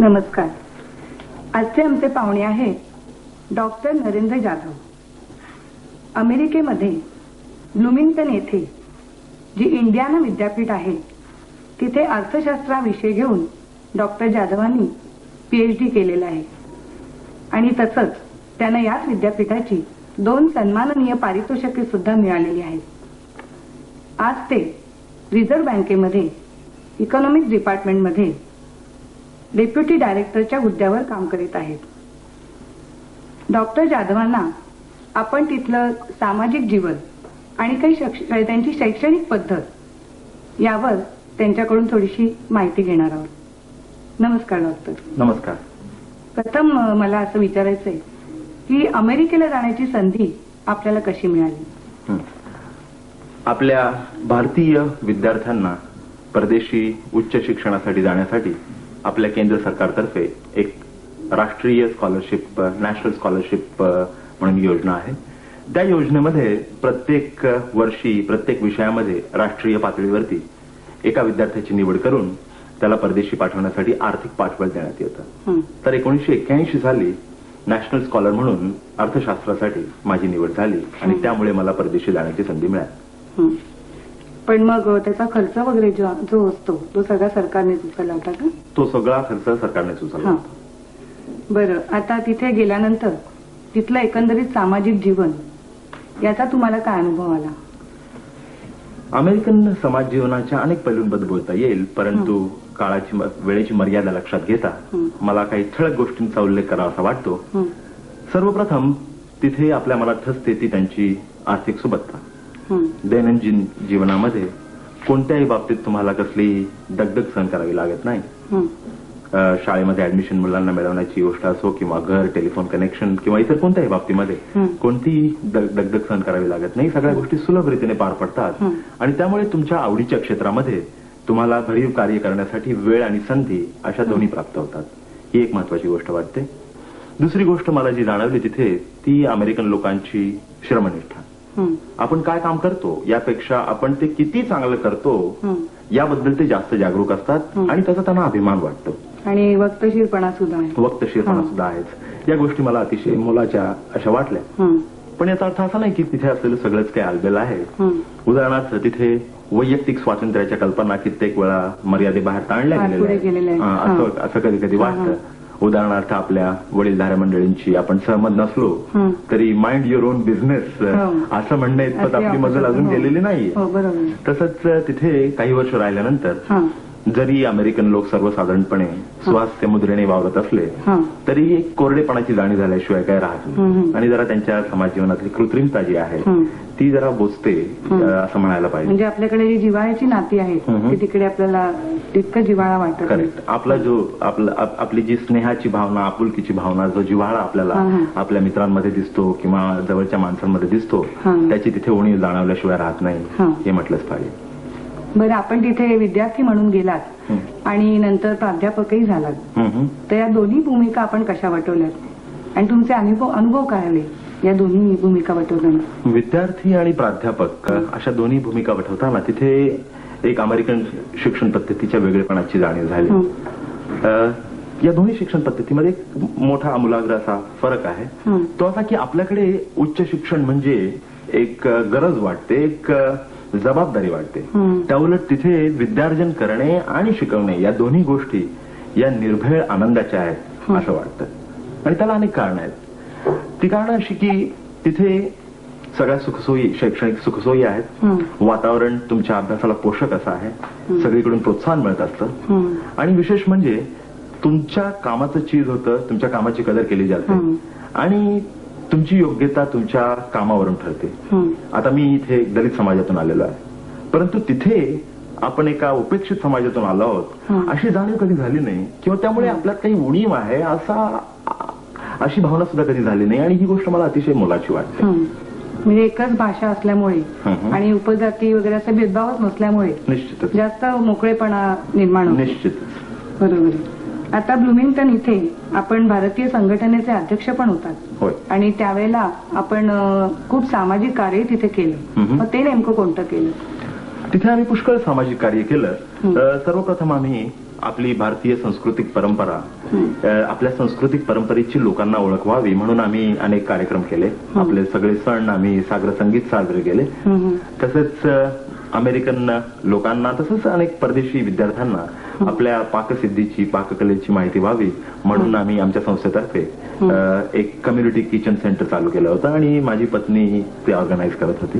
नमस्कार. आजचे आमचे पाहुणे आहेत डॉक्टर नरेंद्र जाधव. अमेरिकेमध्ये ब्लुमिंग्टन येथे जी इंडियाना विद्यापीठ आहे तिथे अर्थशास्त्रा विषय घेऊन डॉक्टर जाधवांनी पीएचडी केलेलं आहे. आणि तसंच त्यांना याच विद्यापीठाची दोन सन्माननीय पारितोषिके सुद्धा मिळालेली आहेत. आज ते रिझर्व्ह बँकेमध्ये इकॉनॉमिक्स डिपार्टमेंटमध्ये डेप्युटी डायरेक्टरच्या हुद्द्यावर काम करीत आहेत. डॉक्टर जाधवांना आपण तिथलं सामाजिक जीवन आणि काही त्यांची शैक्षणिक पद्धत यावर त्यांच्याकडून थोडीशी माहिती घेणार आहोत. नमस्कार डॉक्टर. नमस्कार. प्रथम मला असं विचारायचंय की अमेरिकेला जाण्याची संधी आपल्याला कशी मिळाली. आपल्या भारतीय विद्यार्थ्यांना परदेशी उच्च शिक्षणासाठी जाण्यासाठी आपल्या केंद्र सरकारतर्फे एक राष्ट्रीय स्कॉलरशिप नॅशनल स्कॉलरशिप म्हणून योजना आहे त्या योजनेमध्ये प्रत्येक वर्षी प्रत्येक विषयामध्ये राष्ट्रीय पातळीवरती एका विद्यार्थ्याची निवड करून त्याला परदेशी पाठवण्यासाठी आर्थिक पाठबळ देण्यात येतं. तर एकोणीसशे एक्क्याऐंशी साली नॅशनल स्कॉलर म्हणून अर्थशास्त्रासाठी माझी निवड झाली आणि त्यामुळे मला परदेशी जाण्याची संधी मिळाली. पण मग त्याचा खर्च वगैरे जो जो असतो तो सगळा सरकारने उचलला होता का तो सगळा खर्च सरकारने सुचवला हा होता. बरं आता तिथे गेल्यानंतर तिथलं एकंदरीत सामाजिक जीवन याचा तुम्हाला काय अनुभव आला अमेरिकन समाज जीवनाच्या अनेक पैलूंबद्दल बोलता येईल परंतु काळाची म- वेळेची मर्यादा लक्षात घेता. मला काही ठळक गोष्टींचा उल्लेख करावा असा वाटतो हं. सर्वप्रथम तिथे आपल्या मनात ठसते ती त्यांची आर्थिक सुबत्ता. दैनंदिन जीवनामध्ये कोणत्याही बाबतीत तुम्हाला कसली दगदग सहन करावी लागत नाही. शाळेमध्ये ऍडमिशन मुलांना मिळवण्याची गोष्ट असो किंवा घर टेलिफोन कनेक्शन किंवा इतर कोणत्याही बाबतीमध्ये. कोणतीही दग- दगदग सहन करावी लागत नाही. सगळ्या गोष्टी सुलभ रीतीने पार पडतात. आणि त्यामुळे तुमच्या आवडीच्या क्षेत्रामध्ये तुम्हाला भरीव कार्य करण्यासाठी वेळ आणि संधी अशा दोन्ही प्राप्त होतात. ही एक महत्वाची गोष्ट वाटते. दुसरी गोष्ट मला जी जाणवली तिथे ती अमेरिकन लोकांची श्रमनिष्ठा. आपण काय काम करतो यापेक्षा आपण ते किती चांगलं करतो. याबद्दल ते जास्त जागरूक असतात. आणि त्याचा त्यांना अभिमान वाटतो आणि वक्तशीरपणा सुद्धा वक्तशीरपणा. सुद्धा आहेच या गोष्टी मला अतिशय मोलाच्या अशा वाटल्या. पण याचा अर्थ असा नाही की तिथे असलेलं सगळंच काही आलबेल आहे. उदाहरणार्थ तिथे वैयक्तिक स्वातंत्र्याच्या कल्पना कित्येक वेळा मर्यादेबाहेर ताणल्या गेलेल्या. असं असं कधी कधी वाटतं उदाहरणार्थ आपल्या वडीलधाऱ्या मंडळींची आपण सहमत नसलो हं. तरी माइंड युअर ओन बिझनेस हो. असं म्हणणं इतपत आपली मजल अजून हो. गेलेली नाहीये हो आहे. तसंच तिथे काही वर्ष राहिल्यानंतर हं. जरी अमेरिकन लोक सर्वसाधारणपणे स्वास्थ्य मुद्रेने वावरत असले हं. तरी एक कोरडेपणाची जाणीव झाल्याशिवाय काय राहत. नाही आणि जरा त्यांच्या समाज जीवनातली कृत्रिमता जी आहे. ती जरा बोचते असं म्हणायला पाहिजे म्हणजे आपल्याकडे जी जिव्हाळ्याची नाती आहेत हं. ती तिकडे आपल्याला तितकं जिव्हाळा वाटत. करेक्ट आपला जो आपला आप- आपली जी स्नेहाची भावना आपुलकीची भावना जो जिव्हाळा आपल्याला. आपल्या मित्रांमध्ये दिसतो किंवा जवळच्या माणसांमध्ये दिसतो. त्याची तिथे उणीव जाणवल्याशिवाय राहत नाही. हे म्हटलंच पाहिजे बरं आपण तिथे विद्यार्थी म्हणून गेलात. आणि नंतर प्राध्यापकही झालात. तर या दोन्ही भूमिका आपण कशा वटवल्यात? आणि तुमचे अनुभव अनुभव काय आले या दोन्ही भूमिका वटवताना? विद्यार्थी आणि प्राध्यापक अशा दोन्ही भूमिका वठवताना तिथे एक अमेरिकन शिक्षण पद्धतीच्या वेगळेपणाची जाणीव झाली. या दोन्ही शिक्षण पद्धतीमध्ये एक मोठा आमूलाग्र असा फरक आहे. तो असा की आपल्याकडे उच्च शिक्षण म्हणजे एक गरज वाटते एक जबाबदारी वाटते. त्याउलट तिथे विद्यार्जन करणे आणि शिकवणे या दोन्ही गोष्टी या निर्भेळ आनंदाच्या आहेत. असं वाटतं आणि त्याला अनेक कारण आहेत ती कारण अशी की तिथे सगळ्या सुखसोयी शैक्षणिक सुखसोयी आहेत. वातावरण तुमच्या अभ्यासाला पोषक असं आहे सगळीकडून प्रोत्साहन मिळत असतं. आणि विशेष म्हणजे तुमच्या कामाचं चीज होतं तुमच्या कामाची कदर केली जाते. आणि तुमची योग्यता तुमच्या कामावरून ठरते. आता मी इथे एक दलित समाजातून आलेलो आहे परंतु तिथे आपण एका उपेक्षित समाजातून आलो आहोत. अशी जाणीव कधी झाली नाही किंवा त्यामुळे आपल्यात काही उणीव आहे असा अशी भावना सुद्धा कधी झाली नाही आणि ही गोष्ट मला अतिशय मोलाची वाटते. म्हणजे एकच भाषा असल्यामुळे. आणि उपजाती वगैरे असा भेदभावच नसल्यामुळे निश्चितच जास्त मोकळेपणा निर्माण होतो निश्चितच बरोबर. आता ब्लुमिंग्टन इथे आपण भारतीय संघटनेचे अध्यक्ष पण होतात. होय. आणि त्यावेळेला आपण अ, खूप सामाजिक कार्य तिथे केलं. मग ते नेमकं कोणतं केलं? तिथे आम्ही पुष्कळ सामाजिक कार्य केलं. अ, सर्वप्रथम आम्ही आपली भारतीय सांस्कृतिक परंपरा अ, आपल्या सांस्कृतिक परंपरेची लोकांना ओळख व्हावी म्हणून आम्ही अनेक कार्यक्रम केले. आपले सगळे सण आम्ही सागर संगीत साजरे केले. तसेच अ, अमेरिकन लोकांना तसंच अनेक परदेशी विद्यार्थ्यांना आपल्या पाकसिद्धीची पाककलेची माहिती व्हावी म्हणून आम्ही आमच्या संस्थेतर्फे एक कम्युनिटी किचन सेंटर चालू केलं होतं आणि माझी पत्नी ते ऑर्गनाईज करत होती.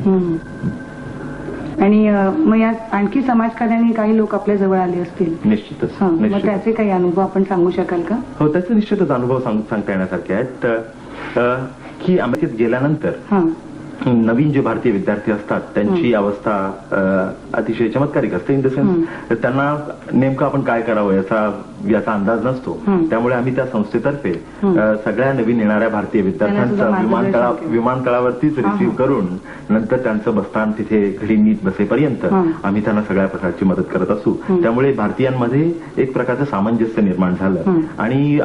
आणि मग यात आणखी समाजकार्याने काही लोक आपल्या जवळ आले असतील? निश्चितच मग निश्चित त्याचे काही अनुभव आपण सांगू शकाल का? हो त्याचे निश्चितच अनुभव सांग- सांगता येण्यासारखे आहेत. की अमेरिकेत गेल्यानंतर नवीन जे भारतीय विद्यार्थी असतात त्यांची अवस्था अतिशय चमत्कारिक असते इन द सेन्स त्यांना नेमकं आपण काय करावं याचा याचा अंदाज नसतो. त्यामुळे आम्ही त्या संस्थेतर्फे सगळ्या नवीन येणाऱ्या भारतीय विद्यार्थ्यांचा विमानतळा. विमानतळावरतीच रिसीव्ह. करून नंतर त्यांचं बसतान तिथे घरी नीट बसेपर्यंत. आम्ही त्यांना सगळ्या प्रकारची मदत करत असू त्यामुळे भारतीयांमध्ये एक प्रकारचं सामंजस्य निर्माण झालं. आणि